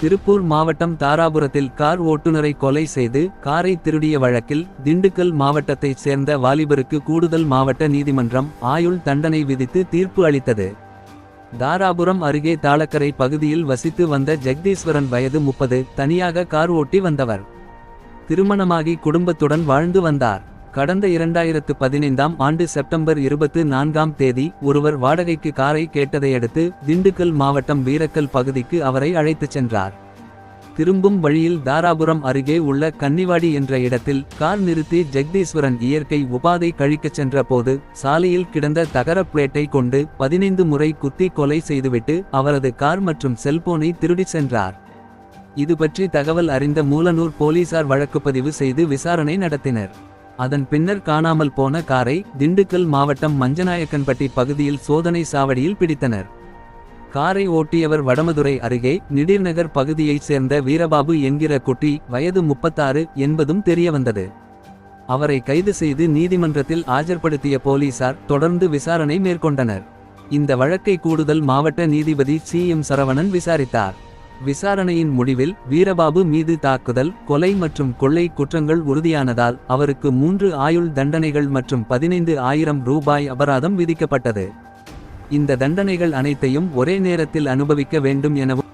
திருப்பூர் மாவட்டம் தாராபுரத்தில் கார் ஓட்டுநரை கொலை செய்து காரை திருடிய வழக்கில் திண்டுக்கல் மாவட்டத்தைச் சேர்ந்த வாலிபருக்கு கூடுதல் மாவட்ட நீதிமன்றம் ஆயுள் தண்டனை விதித்து தீர்ப்பு அளித்தது. தாராபுரம் அருகே தாளக்கரை பகுதியில் வசித்து வந்த ஜெகதீஸ்வரன் வயது முப்பது தனியாக கார் ஓட்டி வந்தவர். திருமணமாகி குடும்பத்துடன் வாழ்ந்து வந்தார். கடந்த இரண்டாயிரத்து பதினைந்தாம் ஆண்டு செப்டம்பர் இருபத்து நான்காம் தேதி ஒருவர் வாடகைக்கு காரை கேட்டதையடுத்து திண்டுக்கல் மாவட்டம் வீரக்கல் பகுதிக்கு அவரை அழைத்துச் சென்றார். திரும்பும் வழியில் தாராபுரம் அருகே உள்ள கன்னிவாடி என்ற இடத்தில் கார் நிறுத்தி ஜெகதீஸ்வரன் இயற்கை உபாதை கழிக்கச் சென்ற போது சாலையில் கிடந்த தகர பிளேட்டை கொண்டு பதினைந்து முறை குத்தி கொலை செய்துவிட்டு அவரது கார் மற்றும் செல்போனை திருடிச் சென்றார். இது பற்றி தகவல் அறிந்த மூலனூர் போலீசார் வழக்குப்பதிவு செய்து விசாரணை நடத்தினர். அதன் பின்னர் காணாமல் போன காரை திண்டுக்கல் மாவட்டம் மஞ்சநாயக்கன்பட்டி பகுதியில் சோதனை சாவடியில் பிடித்தனர். காரை ஓட்டியவர் வடமதுரை அருகே நிடிர்நகர் பகுதியைச் சேர்ந்த வீரபாபு என்கிற குட்டி வயது முப்பத்தாறு என்பதும் தெரியவந்தது. அவரை கைது செய்து நீதிமன்றத்தில் ஆஜர்படுத்திய போலீசார் தொடர்ந்து விசாரணை மேற்கொண்டனர். இந்த வழக்கை கூடுதல் மாவட்ட நீதிபதி சி எம் சரவணன் விசாரித்தார். விசாரணையின் முடிவில் வீரபாபு மீது தாக்குதல் கொலை மற்றும் கொள்ளை குற்றங்கள் உறுதியானதால் அவருக்கு மூன்று ஆயுள் தண்டனைகள் மற்றும் பதினைந்து ஆயிரம் ரூபாய் அபராதம் விதிக்கப்பட்டது. இந்த தண்டனைகள் அனைத்தையும் ஒரே நேரத்தில் அனுபவிக்க வேண்டும் எனவும்